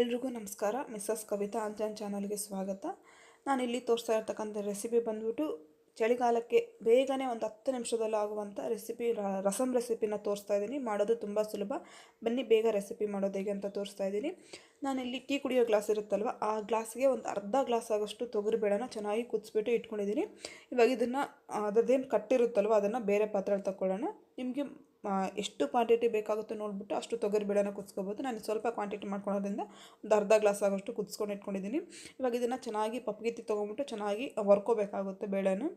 ಎಲ್ರಿಗೂ ನಮಸ್ಕಾರ. ಮಿಸ್ಸಸ್ ಕವಿತಾ ಅಂಜನ್ ಚಾನಲ್ಗೆ ಸ್ವಾಗತ. ನಾನಿಲ್ಲಿ ತೋರಿಸ್ತಾ ಇರ್ತಕ್ಕಂಥ ರೆಸಿಪಿ ಬಂದ್ಬಿಟ್ಟು ಚಳಿಗಾಲಕ್ಕೆ ಬೇಗನೆ ಒಂದು ಹತ್ತು ನಿಮಿಷದಲ್ಲಿ ಆಗುವಂಥ ರೆಸಿಪಿ ರಸಮ್ ರೆಸಿಪಿನ ತೋರಿಸ್ತಾ ಇದ್ದೀನಿ. ಮಾಡೋದು ತುಂಬ ಸುಲಭ. ಬನ್ನಿ ಬೇಗ ರೆಸಿಪಿ ಮಾಡೋದು ಹೇಗೆ ಅಂತ ತೋರಿಸ್ತಾ ಇದ್ದೀನಿ. ನಾನಿಲ್ಲಿ ಟೀ ಕುಡಿಯೋ ಗ್ಲಾಸ್ ಇರುತ್ತಲ್ವ, ಆ ಗ್ಲಾಸ್ಗೆ ಒಂದು ಅರ್ಧ ಗ್ಲಾಸ್ ಆಗೋಷ್ಟು ತೊಗರಿಬೇಳೆನ ಚೆನ್ನಾಗಿ ಕುದಿಸ್ಬಿಟ್ಟು ಇಟ್ಕೊಂಡಿದ್ದೀನಿ. ಇವಾಗ ಇದನ್ನು, ಅದರದ್ದೇನು ಕಟ್ಟಿರುತ್ತಲ್ವ ಅದನ್ನು ಬೇರೆ ಪಾತ್ರೆಲಿ ತಗೊಳ್ಳೋಣ ನಿಮಗೆ ಎಷ್ಟು ಕ್ವಾಂಟಿಟಿ ಬೇಕಾಗುತ್ತೋ ನೋಡಿಬಿಟ್ಟು ಅಷ್ಟು ತೊಗರಿ ಬೇಳೆನ ಕುದಿಸ್ಕೋಬೋದು. ನಾನು ಸ್ವಲ್ಪ ಕ್ವಾಂಟಿಟಿ ಮಾಡ್ಕೊಳೋದ್ರಿಂದ ಒಂದು ಅರ್ಧ ಗ್ಲಾಸ್ ಆಗೋಷ್ಟು ಕುದಿಸ್ಕೊಂಡು ಇಟ್ಕೊಂಡಿದ್ದೀನಿ. ಇವಾಗ ಇದನ್ನು ಚೆನ್ನಾಗಿ ಪಪ್ಗಿತ್ತಿ ತೊಗೊಂಬಿಟ್ಟು ಚೆನ್ನಾಗಿ ವರ್ಕೋಬೇಕಾಗುತ್ತೆ ಬೇಳೆನ.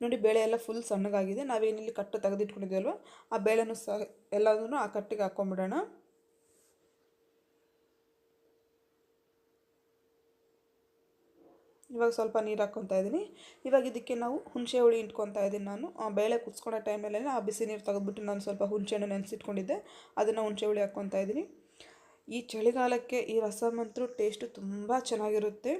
ನೋಡಿ ಬೇಳೆ ಎಲ್ಲ ಫುಲ್ ಸಣ್ಣಗಾಗಿದೆ. ನಾವೇನಿಲ್ಲಿ ಕಟ್ಟು ತೆಗೆದಿಟ್ಕೊಂಡಿದ್ದೀವಲ್ವ ಆ ಬೇಳೆನೂ ಸಹ ಎಲ್ಲದನ್ನು ಆ ಕಟ್ಟಿಗೆ ಹಾಕ್ಕೊಂಬಿಡೋಣ ಇವಾಗ ಸ್ವಲ್ಪ ನೀರು ಹಾಕ್ಕೊತಾ ಇದ್ದೀನಿ ಇವಾಗ ಇದಕ್ಕೆ ನಾವು ಹುಣಸೆ ಹುಳಿ ಇಟ್ಕೊತಾ ಇದ್ದೀನಿ ನಾನು. ಬೇಳೆ ಕುದಿಸ್ಕೊಂಡ ಟೈಮಲ್ಲೇ ಆ ಬಿಸಿ ನೀರು ತೆಗೆದ್ಬಿಟ್ಟು ನಾನು ಸ್ವಲ್ಪ ಹುಣಸೆಹಣ್ಣು ನೆನೆಸಿಟ್ಕೊಂಡಿದ್ದೆ. ಅದನ್ನು ಹುಣಸೆ ಹುಳಿ ಹಾಕ್ಕೊತಾ ಇದ್ದೀನಿ ಈ ಚಳಿಗಾಲಕ್ಕೆ ಈ ರಸಮಂತ್ರು ಟೇಸ್ಟು ತುಂಬ ಚೆನ್ನಾಗಿರುತ್ತೆ.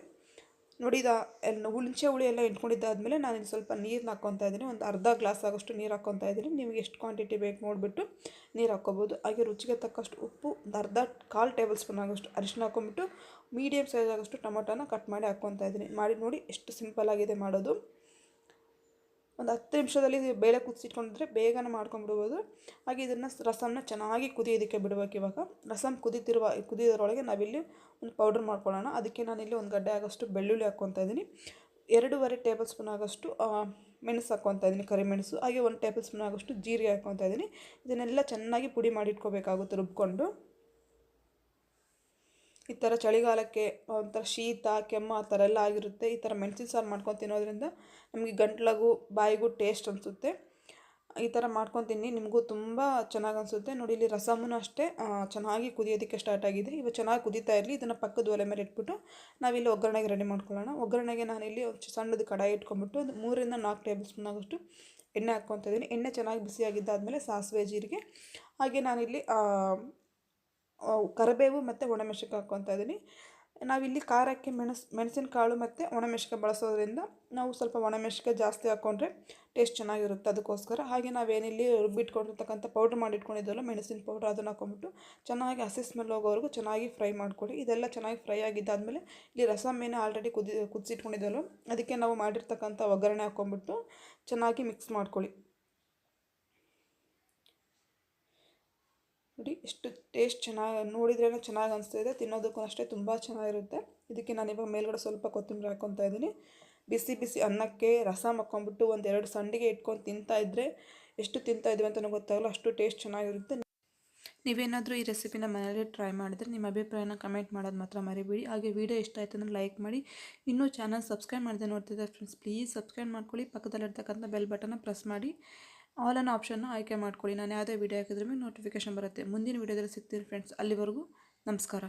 ನೋಡಿ ಇದು ಎಲ್ಲ ಹುಣಸೆ ಹುಳಿ ಎಲ್ಲ ಇಟ್ಕೊಂಡಿದ್ದಾದಮೇಲೆ ನಾನು ಇಲ್ಲಿ ಸ್ವಲ್ಪ ನೀರನ್ನ ಹಾಕ್ಕೊತಾ ಇದ್ದೀನಿ. ಒಂದು ಅರ್ಧ ಗ್ಲಾಸ್ ಆಗೋಷ್ಟು ನೀರು ಹಾಕ್ಕೊತಾ ಇದ್ದೀನಿ. ನಿಮಗೆ ಎಷ್ಟು ಕ್ವಾಂಟಿಟಿ ಬೇಕು ನೋಡಿಬಿಟ್ಟು ನೀರು ಹಾಕ್ಕೋಬೋದು. ಹಾಗೆ ರುಚಿಗೆ ತಕ್ಕಷ್ಟು ಉಪ್ಪು, ಒಂದು ಅರ್ಧ ಕಾಲು ಟೇಬಲ್ ಸ್ಪೂನ್ ಆಗೋಷ್ಟು ಅರಿಶಿನ ಹಾಕ್ಕೊಂಬಿಟ್ಟು ಮೀಡಿಯಮ್ ಸೈಜ್ ಆಗೋಷ್ಟು ಟೊಮೊಟೊನ ಕಟ್ ಮಾಡಿ ಹಾಕ್ಕೊತಾ ಇದ್ದೀನಿ. ಮಾಡಿ ನೋಡಿ ಎಷ್ಟು ಸಿಂಪಲ್ ಆಗಿದೆ ಮಾಡೋದು. ಒಂದು ಹತ್ತು ನಿಮಿಷದಲ್ಲಿ ಬೇಳೆ ಕುದಿಸಿಟ್ಕೊಂಡಿದ್ರೆ ಬೇಗನೆ ಮಾಡ್ಕೊಂಡ್ಬಿಡ್ಬೋದು. ಹಾಗೆ ಇದನ್ನು ರಸಮ್ನ ಚೆನ್ನಾಗಿ ಕುದಿಯೋದಕ್ಕೆ ಬಿಡಬೇಕು ಇವಾಗ. ರಸಮ್ ಕುದೀತಿರುವ, ಕುದಿಯೋದ್ರೊಳಗೆ ನಾವಿಲ್ಲಿ ಒಂದು ಪೌಡ್ರ್ ಮಾಡ್ಕೊಳ್ಳೋಣ. ಅದಕ್ಕೆ ನಾನಿಲ್ಲಿ ಒಂದು ಗಡ್ಡೆ ಆಗೋಷ್ಟು ಬೆಳ್ಳುಳ್ಳಿ ಹಾಕ್ಕೊತಾ ಇದ್ದೀನಿ. ಎರಡೂವರೆ ಟೇಬಲ್ ಸ್ಪೂನ್ ಆಗೋಷ್ಟು ಮೆಣಸು ಹಾಕ್ಕೊತಾ ಇದ್ದೀನಿ ಕರಿಮೆಣಸು ಹಾಗೆ ಒಂದು ಟೇಬಲ್ ಸ್ಪೂನ್ ಆಗೋಷ್ಟು ಜೀರಿಗೆ ಹಾಕ್ಕೊತಾ ಇದ್ದೀನಿ. ಇದನ್ನೆಲ್ಲ ಚೆನ್ನಾಗಿ ಪುಡಿ ಮಾಡಿ ಇಟ್ಕೋಬೇಕಾಗುತ್ತೆ ರುಬ್ಕೊಂಡು. ಈ ಥರ ಚಳಿಗಾಲಕ್ಕೆ ಒಂಥರ ಶೀತ, ಕೆಮ್ಮು ಆ ಥರ ಎಲ್ಲ ಆಗಿರುತ್ತೆ. ಈ ಥರ ಮೆಣಸಿನ ಸಾರು ಮಾಡ್ಕೊಂಡು ತಿನ್ನೋದ್ರಿಂದ ನಮಗೆ ಗಂಟ್ಲಗೂ ಬಾಯಿಗೂ ಟೇಸ್ಟ್ ಅನಿಸುತ್ತೆ. ಈ ಥರ ಮಾಡ್ಕೊಂಡು ತಿನ್ನಿ, ನಿಮಗೂ ತುಂಬ ಚೆನ್ನಾಗಿ ಅನಿಸುತ್ತೆ. ನೋಡಿ, ಇಲ್ಲಿ ರಸಮೂ ಅಷ್ಟೇ ಚೆನ್ನಾಗಿ ಕುದಿಯೋದಕ್ಕೆ ಸ್ಟಾರ್ಟ್ ಆಗಿದೆ. ಇವಾಗ ಚೆನ್ನಾಗಿ ಕುದೀತಾ ಇರಲಿ, ಇದನ್ನು ಪಕ್ಕದ ಒಲೆ ಮೇಲೆ ಇಟ್ಬಿಟ್ಟು ನಾವಿಲ್ಲಿ ಒಗ್ಗರಣೆಗೆ ರೆಡಿ ಮಾಡ್ಕೊಳ್ಳೋಣ. ಒಗ್ಗರಣೆಗೆ ನಾನಿಲ್ಲಿ ಸಣ್ಣದು ಕಡಾಯಿ ಇಟ್ಕೊಂಡ್ಬಿಟ್ಟು ಒಂದು ಮೂರಿಂದ ನಾಲ್ಕು ಟೇಬಲ್ ಸ್ಪೂನ್ ಆಗಷ್ಟು ಎಣ್ಣೆ ಹಾಕ್ಕೊತಾ ಇದ್ದೀನಿ ಎಣ್ಣೆ ಚೆನ್ನಾಗಿ ಬಿಸಿಯಾಗಿದ್ದಾದಮೇಲೆ ಸಾಸಿವೆ, ಜೀರಿಗೆ. ಹಾಗೆ ನಾನಿಲ್ಲಿ ಕರಿಬೇವು ಮತ್ತು ಒಣಮೆಣಸಿನ್ಕಾಯಿ ಹಾಕ್ಕೊತಾ ಇದ್ದೀನಿ ನಾವಿಲ್ಲಿ ಖಾರಕ್ಕೆ ಮೆಣಸು, ಮೆಣಸಿನಕಾಳು ಮತ್ತು ಒಣಮೆಣ್ಸಿನ್ಕಾಯಿ ಬಳಸೋದ್ರಿಂದ ನಾವು ಸ್ವಲ್ಪ ಒಣಮೆಣ್ಸಿನ್ಕಾಯಿ ಜಾಸ್ತಿ ಹಾಕ್ಕೊಂಡ್ರೆ ಟೇಸ್ಟ್ ಚೆನ್ನಾಗಿರುತ್ತೆ ಅದಕ್ಕೋಸ್ಕರ. ಹಾಗೆ ನಾವೇನಿಲ್ಲಿ ರುಬ್ಬಿಟ್ಕೊಂಡಿರ್ತಕ್ಕಂಥ ಪೌಡ್ರ್ ಮಾಡಿಟ್ಕೊಂಡಿದ್ದಲ್ಲ ಮೆಣಸಿನ ಪೌಡ್ರ್ ಅದನ್ನು ಹಾಕೊಂಡ್ಬಿಟ್ಟು ಚೆನ್ನಾಗಿ ಹಸಿ ಸ್ಮೆಲ್ ಹೋಗೋವರೆಗೂ ಚೆನ್ನಾಗಿ ಫ್ರೈ ಮಾಡಿಕೊಡಿ ಇದೆಲ್ಲ ಚೆನ್ನಾಗಿ ಫ್ರೈ ಆಗಿದ್ದಾದಮೇಲೆ ಇಲ್ಲಿ ರಸಮ್ ಏನು ಆಲ್ರೆಡಿ ಕುದಿ ಕುದಿಸಿಟ್ಕೊಂಡಿದ್ದಲ್ಲ ಅದಕ್ಕೆ ನಾವು ಮಾಡಿರ್ತಕ್ಕಂಥ ಒಗ್ಗರಣೆ ಹಾಕ್ಕೊಂಬಿಟ್ಟು ಚೆನ್ನಾಗಿ ಮಿಕ್ಸ್ ಮಾಡ್ಕೊಳ್ಳಿ ನೋಡಿ ಎಷ್ಟು ಟೇಸ್ಟ್ ಚೆನ್ನಾಗಿ ನೋಡಿದ್ರೇ ಚೆನ್ನಾಗಿ ಅನಿಸ್ತಾ ಇದೆ. ತಿನ್ನೋದಕ್ಕೂ ಅಷ್ಟೇ ತುಂಬ ಚೆನ್ನಾಗಿರುತ್ತೆ. ಇದಕ್ಕೆ ನಾನು ಇವಾಗ ಮೇಲ್ಗಡೆ ಸ್ವಲ್ಪ ಕೊತ್ತಂಬರಿ ಹಾಕ್ಕೊತಾ ಇದ್ದೀನಿ. ಬಿಸಿ ಬಿಸಿ ಅನ್ನಕ್ಕೆ ರಸ ಹಾಕ್ಕೊಂಬಿಟ್ಟು ಒಂದೆರಡು ಸಂಡಿಗೆ ಇಟ್ಕೊಂಡು ತಿಂತಾ ಇದ್ದರೆ ಎಷ್ಟು ತಿಂತಾ ಅಂತಲೂ ಗೊತ್ತಾಗಲ್ಲ, ಅಷ್ಟು ಟೇಸ್ಟ್ ಚೆನ್ನಾಗಿರುತ್ತೆ. ನೀವೇನಾದರೂ ಈ ರೆಸಿಪಿನ ಮನೆಯಲ್ಲಿ ಟ್ರೈ ಮಾಡಿದರೆ ನಿಮ್ಮ ಅಭಿಪ್ರಾಯನ ಕಮೆಂಟ್ ಮಾಡೋದು ಮಾತ್ರ ಮರಿಬೇಡಿ. ಹಾಗೆ ವಿಡಿಯೋ ಇಷ್ಟ ಆಯಿತು ಅಂದರೆ ಲೈಕ್ ಮಾಡಿ. ಇನ್ನೂ ಚಾನಲ್ ಸಬ್ಸ್ಕ್ರೈಬ್ ಮಾಡಿದೆ ನೋಡ್ತಿದ್ದೆ ಫ್ರೆಂಡ್ಸ್ ಪ್ಲೀಸ್ ಸಬ್ಸ್ಕ್ರೈಬ್ ಮಾಡ್ಕೊಳ್ಳಿ. ಪಕ್ಕದಲ್ಲಿರ್ತಕ್ಕಂಥ ಬೆಲ್ ಬಟನ್ನ ಪ್ರೆಸ್ ಮಾಡಿ. ಆಲ್ ಅನ್ ಆಪ್ಷನ್ನ ಆಯ್ಕೆ ಮಾಡ್ಕೊಳ್ಳಿ. ನಾನು ಯಾವುದೇ ವೀಡಿಯೋ ಹಾಕಿದ್ರೆ ನೋಟಿಫಿಕೇಷನ್ ಬರುತ್ತೆ. ಮುಂದಿನ ವೀಡಿಯೋದಲ್ಲಿ ಸಿಗ್ತೀನಿ ಫ್ರೆಂಡ್ಸ್ ಅಲ್ಲಿವರೆಗೂ ನಮಸ್ಕಾರ.